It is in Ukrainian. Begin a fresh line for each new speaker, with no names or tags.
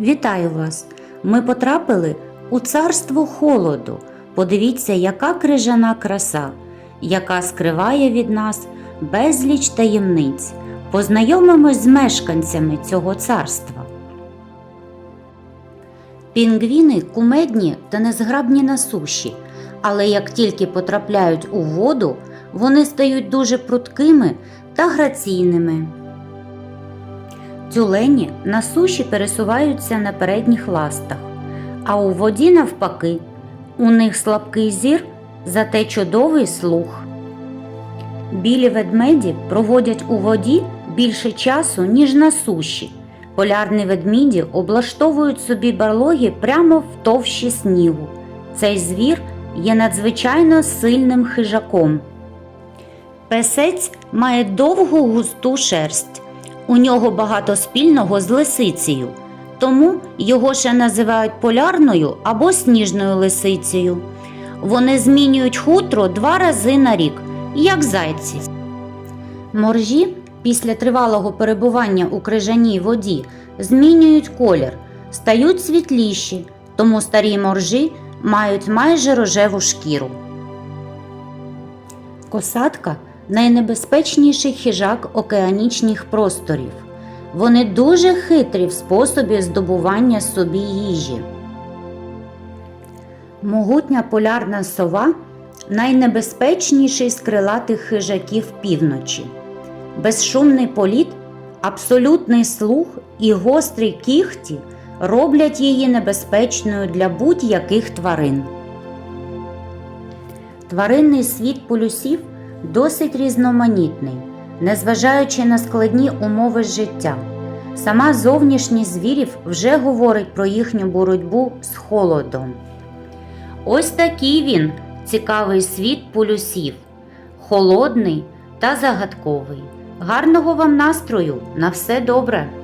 Вітаю вас! Ми потрапили у царство холоду. Подивіться, яка крижана краса, яка скриває від нас безліч таємниць. Познайомимось з мешканцями цього царства. Пінгвіни кумедні та незграбні на суші, але як тільки потрапляють у воду, вони стають дуже пруткими та граційними. Тюлені на суші пересуваються на передніх ластах, а у воді навпаки, у них слабкий зір, зате чудовий слух. Білі ведмеді проводять у воді більше часу, ніж на суші. Полярні ведміді облаштовують собі барлоги прямо в товщі снігу. Цей звір є надзвичайно сильним хижаком. Песець має довгу густу шерсть. У нього багато спільного з лисицею, тому його ще називають полярною або сніжною лисицею. Вони змінюють хутро два рази на рік, як зайці. Моржі після тривалого перебування у крижаній воді змінюють колір, стають світліші, тому старі моржі мають майже рожеву шкіру. Косатка найнебезпечніший хижак океанічних просторів. Вони дуже хитрі в способі здобування собі їжі. Могутня полярна сова найнебезпечніший з крилатих хижаків півночі. Безшумний політ, абсолютний слух і гострі кіхті роблять її небезпечною для будь-яких тварин. Тваринний світ полюсів досить різноманітний, незважаючи на складні умови життя. Сама зовнішність звірів вже говорить про їхню боротьбу з холодом. Ось такий він, цікавий світ полюсів, холодний та загадковий. Гарного вам настрою! На все добре!